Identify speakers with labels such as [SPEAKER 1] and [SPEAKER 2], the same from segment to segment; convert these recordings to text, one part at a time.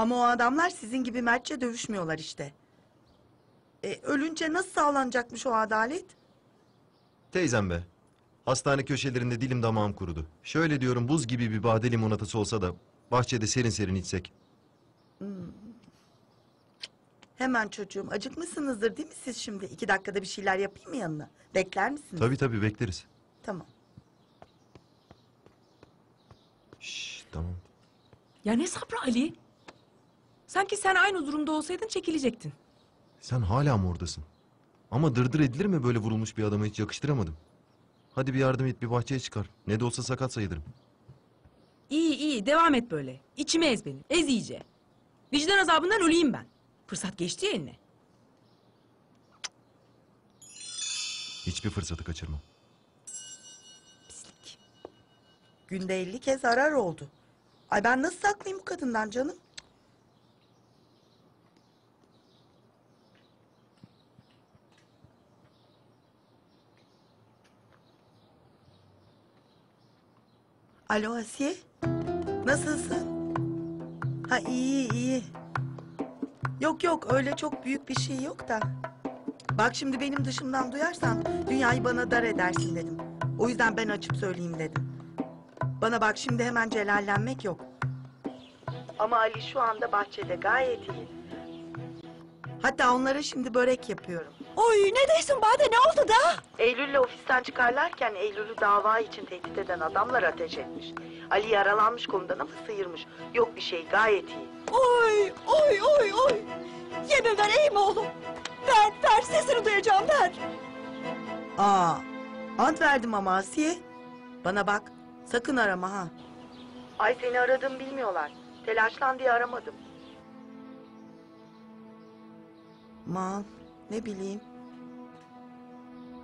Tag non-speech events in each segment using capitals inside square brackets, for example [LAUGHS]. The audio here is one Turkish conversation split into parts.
[SPEAKER 1] Ama o adamlar sizin gibi mertçe dövüşmüyorlar işte. E, ölünce nasıl sağlanacakmış o adalet?
[SPEAKER 2] Teyzem be. Hastane köşelerinde dilim damağım kurudu. Şöyle diyorum buz gibi bir bade limonatası olsa da bahçede serin serin içsek.
[SPEAKER 1] Hemen çocuğum acıkmışsınızdır değil mi siz şimdi? İki dakikada bir şeyler yapayım mı yanına? Bekler misiniz?
[SPEAKER 2] Tabii tabii bekleriz.
[SPEAKER 1] Tamam.
[SPEAKER 2] Şşş tamam.
[SPEAKER 3] Ya ne sabrı Ali? Sanki sen aynı durumda olsaydın çekilecektin.
[SPEAKER 2] Sen hala mı oradasın? Ama dırdır edilir mi böyle vurulmuş bir adama hiç yakıştıramadım. Hadi bir yardım et bir bahçeye çıkar. Ne de olsa sakat sayılırım.
[SPEAKER 3] İyi iyi devam et böyle. İçime ez beni. Ez iyice. Vicdan azabından öleyim ben. Fırsat geçti ya eline.
[SPEAKER 2] Hiçbir fırsatı kaçırma.
[SPEAKER 3] Pislik.
[SPEAKER 1] Günde elli kez arar oldu. Ay ben nasıl saklayayım bu kadından canım? Alo Asiye. Nasılsın? Ha iyi iyi. Yok yok öyle çok büyük bir şey yok da. Bak şimdi benim dışımdan duyarsan dünyayı bana dar edersin dedim. O yüzden ben açıp söyleyeyim dedim. Bana bak şimdi hemen celallenmek yok. Ama Ali şu anda bahçede gayet iyi. Hatta onlara şimdi börek yapıyorum.
[SPEAKER 4] Oy ne değilsin Bade ne oldu da?
[SPEAKER 1] Eylül'le ofisten çıkarlarken Eylül'ü dava için tehdit eden adamlar ateş etmiş. Ali yaralanmış konudan ama sıyırmış. Yok bir şey gayet iyi.
[SPEAKER 4] Oy oy oy oy. Yemin ver mi oğlum? Ver ver sesini duyacağım ver.
[SPEAKER 1] Aa, ant verdim ama Asiye. Bana bak, sakın arama ha. Ay seni aradım bilmiyorlar. Telaşlan diye aramadım. Man, ne bileyim.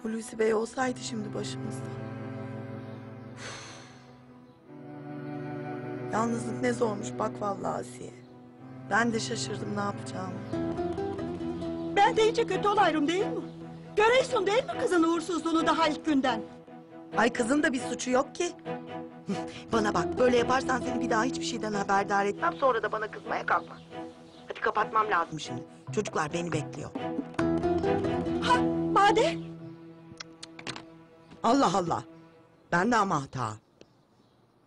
[SPEAKER 1] Hulusi Bey olsaydı şimdi başımızda. Yalnızlık ne zormuş bak vallahi Asiye. Ben de şaşırdım ne yapacağımı.
[SPEAKER 4] Ben de iyice kötü olayım değil mi? Göreysun değil mi kızın uğursuzluğunu daha ilk günden?
[SPEAKER 1] Ay kızın da bir suçu yok ki. [LAUGHS] Bana bak böyle yaparsan seni bir daha hiçbir şeyden haberdar etmem. Sonra da bana kızmaya kalkma. Hadi kapatmam lazım şimdi. Çocuklar beni bekliyor.
[SPEAKER 4] Bade?
[SPEAKER 1] Allah Allah. Ben de ama hata.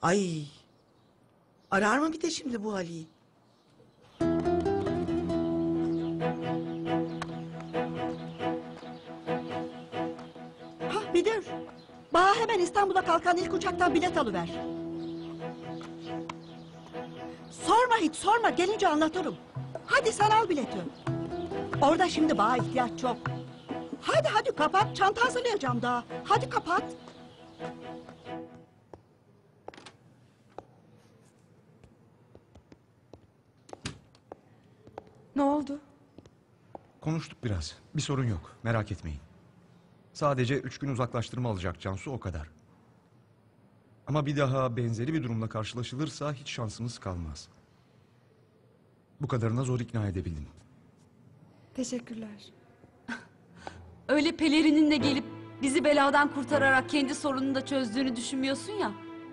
[SPEAKER 1] Ay. Arar mı bir de şimdi bu Ali'yi?
[SPEAKER 4] Ha müdür. Bana hemen İstanbul'a kalkan ilk uçaktan bilet alıver. Sorma hiç sorma gelince anlatırım. Hadi sen al bileti. Orada şimdi bana ihtiyaç çok. Hadi hadi kapat çanta hazırlayacağım daha. Hadi kapat.
[SPEAKER 3] Ne oldu?
[SPEAKER 5] Konuştuk biraz. Bir sorun yok. Merak etmeyin. Sadece üç gün uzaklaştırma alacak Cansu o kadar. Ama bir daha benzeri bir durumla karşılaşılırsa hiç şansımız kalmaz. Bu kadarına zor ikna edebildim.
[SPEAKER 6] Teşekkürler.
[SPEAKER 7] Öyle pelerininle gelip bizi beladan kurtararak kendi sorununu da çözdüğünü düşünmüyorsun ya.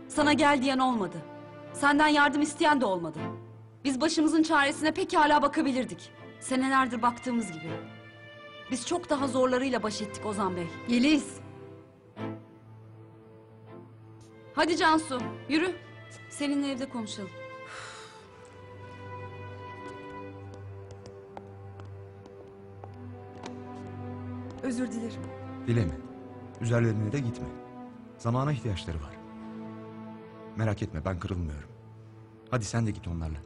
[SPEAKER 7] Sana gel diyen olmadı. Senden yardım isteyen de olmadı. Biz başımızın çaresine pekala bakabilirdik. Senelerdir baktığımız gibi. Biz çok daha zorlarıyla baş ettik Ozan Bey.
[SPEAKER 6] Yeliz.
[SPEAKER 7] Hadi Cansu, yürü. Seninle evde konuşalım.
[SPEAKER 6] Özür dilerim.
[SPEAKER 5] Dileme. Üzerlerine de gitme. Zamana ihtiyaçları var. Merak etme ben kırılmıyorum. Hadi sen de git onlarla.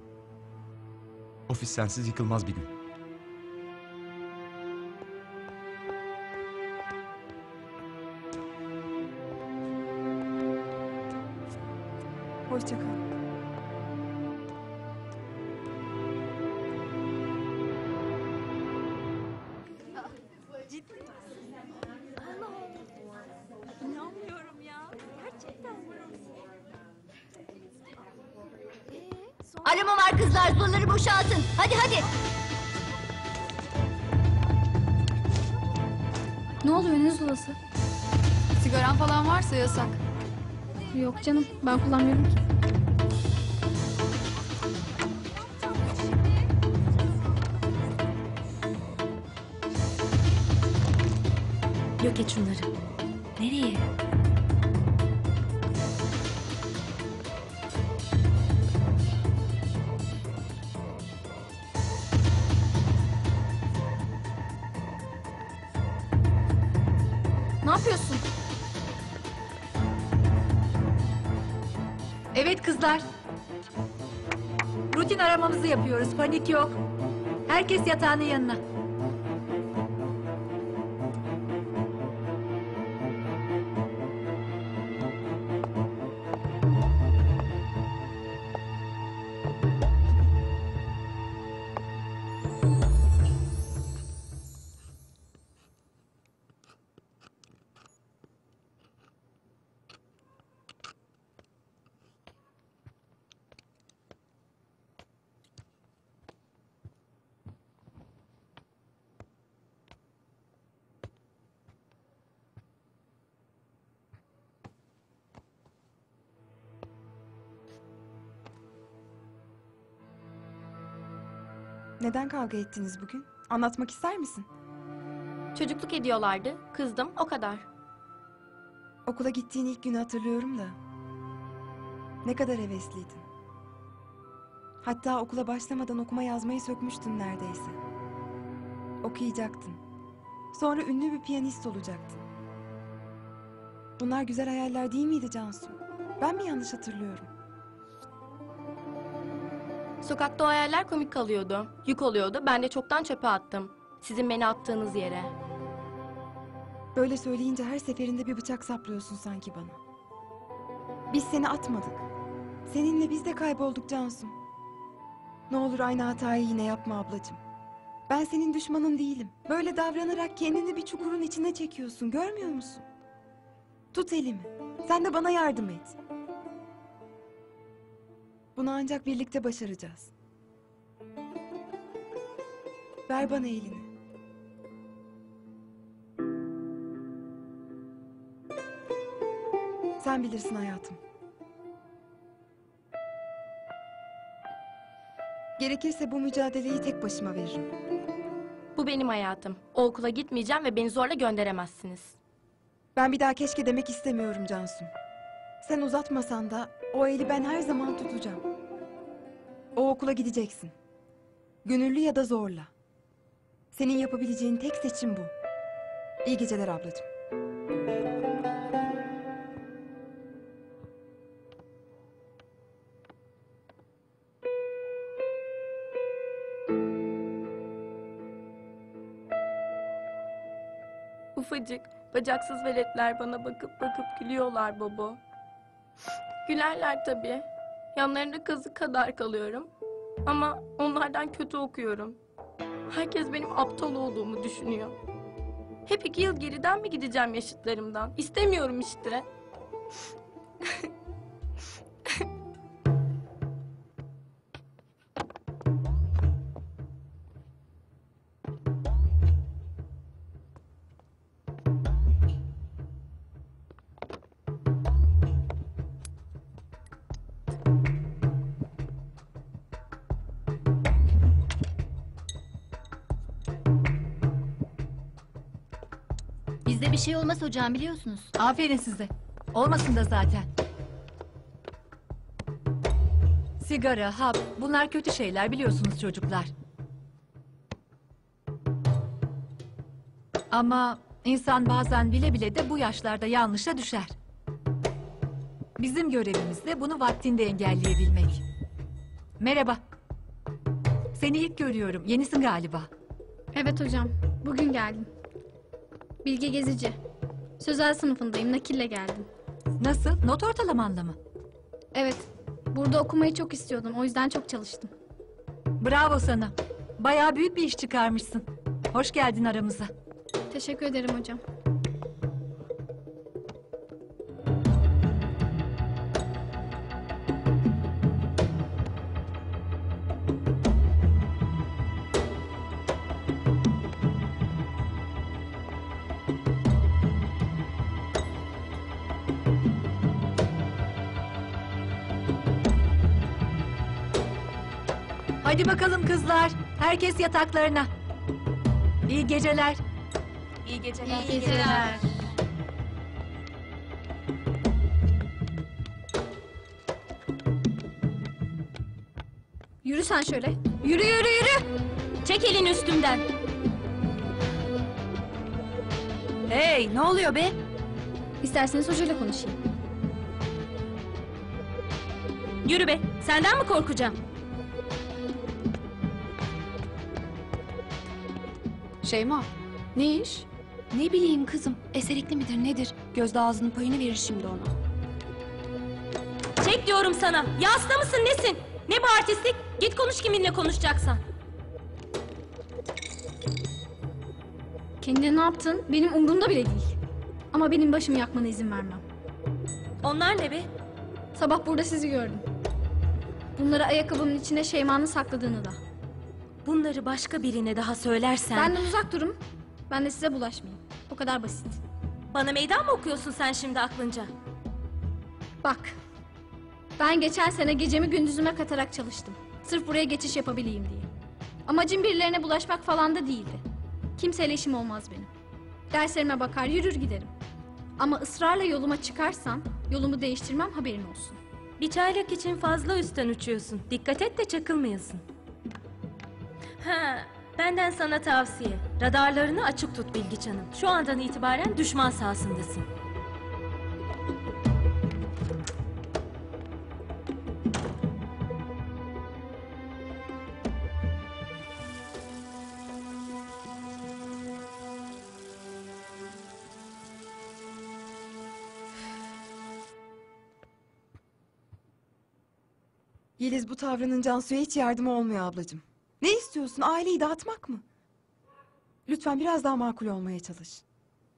[SPEAKER 5] Ofis sensiz yıkılmaz bir gün.
[SPEAKER 6] Hoşça
[SPEAKER 8] Arama var kızlar zorları boşaltın. Hadi hadi.
[SPEAKER 9] Ne oluyor ne zulası?
[SPEAKER 6] Sigaran falan varsa yasak.
[SPEAKER 9] Yok canım ben kullanmıyorum ki. Yok et şunları. Nereye?
[SPEAKER 10] Rutin aramamızı yapıyoruz. Panik yok. Herkes yatağının yanına.
[SPEAKER 11] Neden kavga ettiniz bugün? Anlatmak ister misin?
[SPEAKER 8] Çocukluk ediyorlardı. Kızdım o kadar.
[SPEAKER 11] Okula gittiğin ilk günü hatırlıyorum da. Ne kadar hevesliydin. Hatta okula başlamadan okuma yazmayı sökmüştün neredeyse. Okuyacaktın. Sonra ünlü bir piyanist olacaktın. Bunlar güzel hayaller değil miydi Cansu? Ben mi yanlış hatırlıyorum?
[SPEAKER 8] Sokakta o hayaller komik kalıyordu. Yük oluyordu. Ben de çoktan çöpe attım. Sizin beni attığınız yere.
[SPEAKER 11] Böyle söyleyince her seferinde bir bıçak saplıyorsun sanki bana. Biz seni atmadık. Seninle biz de kaybolduk Cansu. Ne olur aynı hatayı yine yapma ablacığım. Ben senin düşmanın değilim. Böyle davranarak kendini bir çukurun içine çekiyorsun. Görmüyor musun? Tut elimi. Sen de bana yardım et. Bunu ancak birlikte başaracağız. Ver bana elini. Sen bilirsin hayatım. Gerekirse bu mücadeleyi tek başıma veririm.
[SPEAKER 8] Bu benim hayatım. O okula gitmeyeceğim ve beni zorla gönderemezsiniz.
[SPEAKER 11] Ben bir daha keşke demek istemiyorum Cansu. Sen uzatmasan da o eli ben her zaman tutacağım. O okula gideceksin. Gönüllü ya da zorla. Senin yapabileceğin tek seçim bu. İyi geceler ablacığım.
[SPEAKER 8] Ufacık, bacaksız veletler bana bakıp bakıp gülüyorlar baba. Gülerler tabii. Yanlarında kazık kadar kalıyorum. Ama onlardan kötü okuyorum. Herkes benim aptal olduğumu düşünüyor. Hep iki yıl geriden mi gideceğim yaşıtlarımdan? İstemiyorum işte. [LAUGHS]
[SPEAKER 9] Bir şey olmaz hocam biliyorsunuz.
[SPEAKER 10] Aferin size. Olmasın da zaten. Sigara, hap, bunlar kötü şeyler biliyorsunuz çocuklar. Ama insan bazen bile bile de bu yaşlarda yanlışa düşer. Bizim görevimiz de bunu vaktinde engelleyebilmek. Merhaba. Seni ilk görüyorum. Yenisin galiba.
[SPEAKER 9] Evet hocam. Bugün geldim. Bilge Gezici. Sözel sınıfındayım. Nakille geldim.
[SPEAKER 10] Nasıl? Not ortalamanla mı?
[SPEAKER 9] Evet. Burada okumayı çok istiyordum. O yüzden çok çalıştım.
[SPEAKER 10] Bravo sana. Bayağı büyük bir iş çıkarmışsın. Hoş geldin aramıza.
[SPEAKER 9] Teşekkür ederim hocam.
[SPEAKER 10] Hadi bakalım kızlar. Herkes yataklarına. İyi geceler.
[SPEAKER 6] İyi geceler.
[SPEAKER 9] İyi geceler. Yürü sen şöyle. Yürü yürü yürü.
[SPEAKER 7] Çek elini üstümden. Hey ne oluyor be?
[SPEAKER 9] İsterseniz hocayla konuşayım.
[SPEAKER 7] Yürü be. Senden mi korkacağım?
[SPEAKER 6] Şeyma, ne iş? Ne bileyim kızım, eserikli midir nedir? Gözde ağzının payını verir şimdi ona.
[SPEAKER 7] Çek diyorum sana. Ya hasta mısın nesin? Ne bu artistlik? Git konuş kiminle konuşacaksan.
[SPEAKER 9] Kendine ne yaptın? Benim umurumda bile değil. Ama benim başımı yakmana izin vermem.
[SPEAKER 7] Onlar ne be?
[SPEAKER 9] Sabah burada sizi gördüm. Bunları ayakkabımın içine Şeyma'nın sakladığını da.
[SPEAKER 7] Bunları başka birine daha söylersen...
[SPEAKER 9] Benden uzak durun. Ben de size bulaşmayayım. O kadar basit.
[SPEAKER 7] Bana meydan mı okuyorsun sen şimdi aklınca?
[SPEAKER 9] Bak. Ben geçen sene gecemi gündüzüme katarak çalıştım. Sırf buraya geçiş yapabileyim diye. Amacım birilerine bulaşmak falan da değildi. Kimseyle işim olmaz benim. Derslerime bakar yürür giderim. Ama ısrarla yoluma çıkarsam yolumu değiştirmem haberin olsun.
[SPEAKER 7] Bir çaylak için fazla üstten uçuyorsun. Dikkat et de çakılmayasın. Ha, benden sana tavsiye. Radarlarını açık tut Bilgiç Hanım. Şu andan itibaren düşman sahasındasın.
[SPEAKER 11] Yeliz bu tavrının Cansu'ya hiç yardımı olmuyor ablacığım. İstiyorsun? Aileyi dağıtmak mı? Lütfen biraz daha makul olmaya çalış.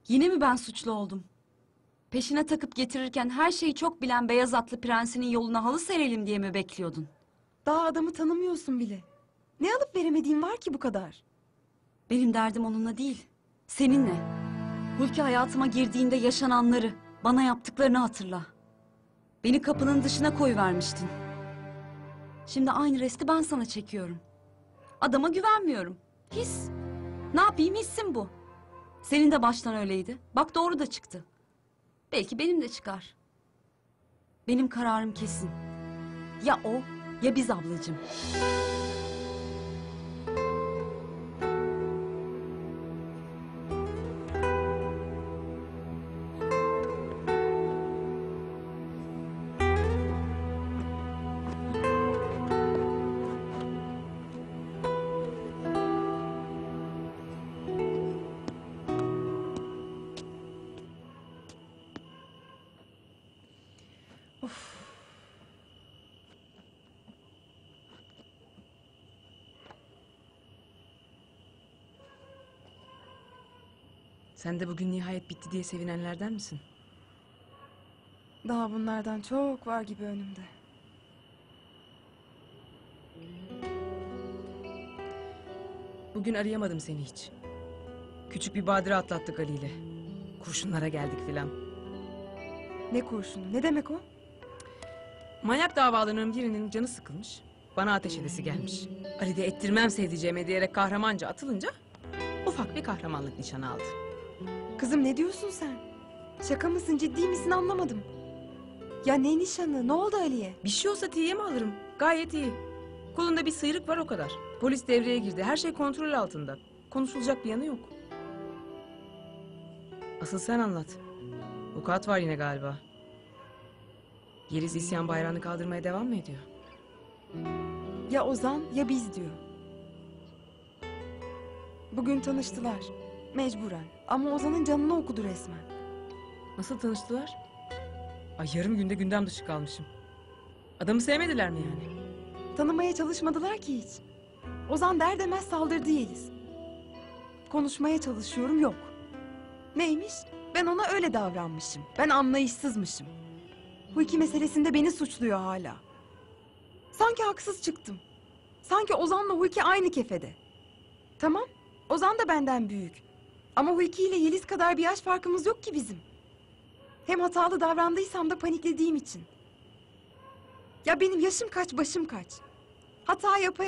[SPEAKER 7] Yine mi ben suçlu oldum? Peşine takıp getirirken her şeyi çok bilen beyaz atlı prensinin yoluna halı serelim diye mi bekliyordun?
[SPEAKER 11] Daha adamı tanımıyorsun bile. Ne alıp veremediğin var ki bu kadar?
[SPEAKER 7] Benim derdim onunla değil, seninle. Hulki hayatıma girdiğinde yaşananları, bana yaptıklarını hatırla. Beni kapının dışına koyuvermiştin. Şimdi aynı resti ben sana çekiyorum. Adama güvenmiyorum. His. Ne yapayım hissim bu. Senin de baştan öyleydi. Bak doğru da çıktı. Belki benim de çıkar. Benim kararım kesin. Ya o ya biz ablacığım.
[SPEAKER 3] Sen de bugün nihayet bitti diye sevinenlerden misin?
[SPEAKER 11] Daha bunlardan çok var gibi önümde.
[SPEAKER 3] Bugün arayamadım seni hiç. Küçük bir badire atlattık Ali ile. Kurşunlara geldik filan.
[SPEAKER 11] Ne kurşunu? Ne demek o?
[SPEAKER 3] Manyak davalarının birinin canı sıkılmış. Bana ateş edesi gelmiş. Ali de ettirmem sevdiceğime diyerek kahramanca atılınca... ...ufak bir kahramanlık nişanı aldı.
[SPEAKER 11] Kızım ne diyorsun sen? Şaka mısın ciddi misin anlamadım. Ya ne nişanı? Ne oldu Ali'ye?
[SPEAKER 3] Bir şey olsa tiye mi alırım? Gayet iyi. Kolunda bir sıyrık var o kadar. Polis devreye girdi. Her şey kontrol altında. Konuşulacak bir yanı yok. Asıl sen anlat. Vukuat var yine galiba. Yeliz isyan bayrağını kaldırmaya devam mı ediyor?
[SPEAKER 11] Ya Ozan ya biz diyor. Bugün tanıştılar. Mecburen. Ama Ozan'ın canını okudu resmen.
[SPEAKER 3] Nasıl tanıştılar? Ay yarım günde gündem dışı kalmışım. Adamı sevmediler mi yani?
[SPEAKER 11] Tanımaya çalışmadılar ki hiç. Ozan der demez saldırdı Yeliz. Konuşmaya çalışıyorum yok. Neymiş? Ben ona öyle davranmışım. Ben anlayışsızmışım. Bu iki meselesinde beni suçluyor hala. Sanki haksız çıktım. Sanki Ozan'la Hulki aynı kefede. Tamam, Ozan da benden büyük. Ama Hulki ile Yeliz kadar bir yaş farkımız yok ki bizim. Hem hatalı davrandıysam da paniklediğim için. Ya benim yaşım kaç, başım kaç. Hata yapa